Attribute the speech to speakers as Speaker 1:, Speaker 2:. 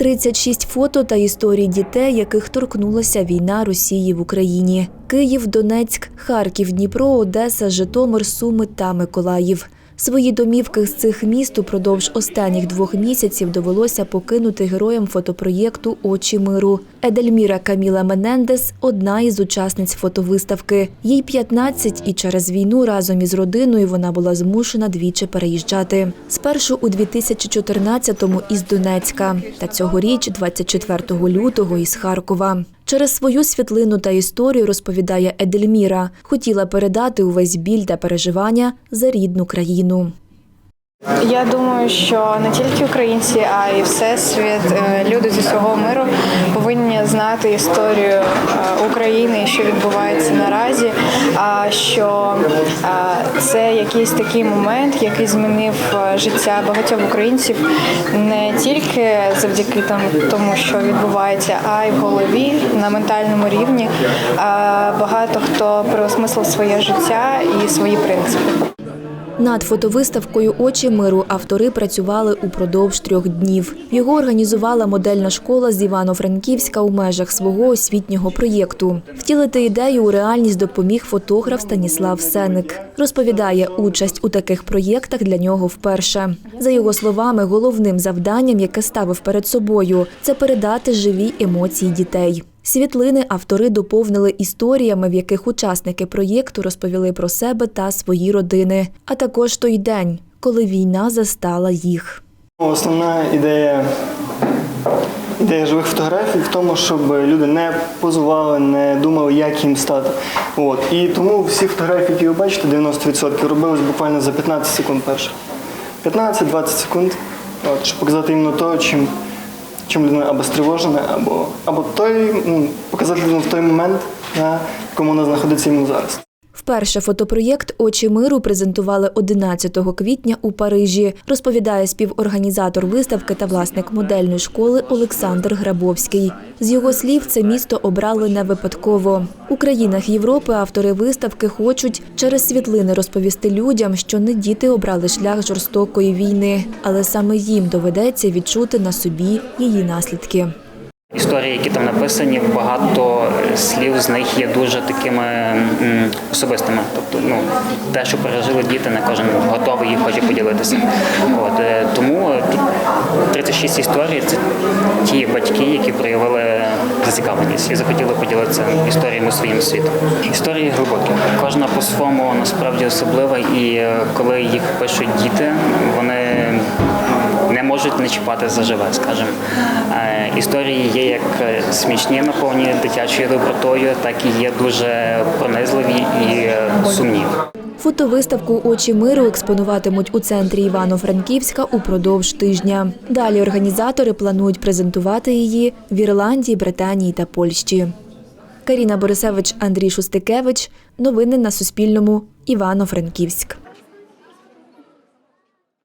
Speaker 1: 36 фото та історії дітей, яких торкнулася війна Росії в Україні. Київ, Донецьк, Харків, Дніпро, Одеса, Житомир, Суми та Миколаїв. Свої домівки з цих міст упродовж останніх двох місяців довелося покинути героям фотопроєкту Очі миру. Едельміра Каміла Менендес одна із учасниць фотовиставки. Їй 15, і через війну разом із родиною вона була змушена двічі переїжджати. Спершу у 2014-му із Донецька, та цьогоріч, 24 лютого, із Харкова. Через свою світлину та історію розповідає Едельміра. Хотіла передати увесь біль та переживання за рідну країну.
Speaker 2: Я думаю, що не тільки українці, а й всесвіт, світ, люди з усього миру знати історію е, України, що відбувається наразі. А що е, це якийсь такий момент, який змінив е, життя багатьох українців не тільки завдяки тому, що відбувається, а й в голові на ментальному рівні. Багато хто переосмислив своє життя і свої принципи.
Speaker 1: Над фотовиставкою Очі миру автори працювали упродовж трьох днів. Його організувала модельна школа з Івано-Франківська у межах свого освітнього проєкту. Втілити ідею у реальність допоміг фотограф Станіслав Сеник. Розповідає, участь у таких проєктах для нього вперше. За його словами, головним завданням, яке ставив перед собою, це передати живі емоції дітей. Світлини автори доповнили історіями, в яких учасники проєкту розповіли про себе та свої родини, а також той день, коли війна застала їх.
Speaker 3: Основна ідея, ідея живих фотографій в тому, щоб люди не позували, не думали, як їм стати. От. І тому всі фотографії, які ви бачите, 90% робились буквально за 15 секунд перших. 15-20 секунд, от, щоб показати іменно то, чим, чим людина або стривожена, або, або той, ну, показати людину в той момент, на якому вона знаходиться йому зараз.
Speaker 1: Вперше фотопроєкт Очі миру презентували 11 квітня у Парижі, розповідає співорганізатор виставки та власник модельної школи Олександр Грабовський. З його слів, це місто обрали не випадково. У країнах Європи автори виставки хочуть через світлини розповісти людям, що не діти обрали шлях жорстокої війни, але саме їм доведеться відчути на собі її наслідки.
Speaker 4: Історії, які там написані, багато слів з них є дуже такими особистими. Тобто, ну те, що пережили діти, не кожен готовий і хоче поділитися. От е, тому тут 36 історій це ті батьки, які проявили зацікавленість і захотіли поділитися історіями своїм світом. Історії глибокі. Кожна по-своєму насправді особлива, і е, коли їх пишуть діти, вони можуть не чіпати заживе, скажімо. Е, Історії є як е, смішні, наповнені дитячою добротою, так і є дуже пронизливі і е, сумні.
Speaker 1: Фотовиставку Очі миру експонуватимуть у центрі Івано-Франківська упродовж тижня. Далі організатори планують презентувати її в Ірландії, Британії та Польщі. Каріна Борисевич, Андрій Шустикевич. Новини на Суспільному. Івано-Франківськ.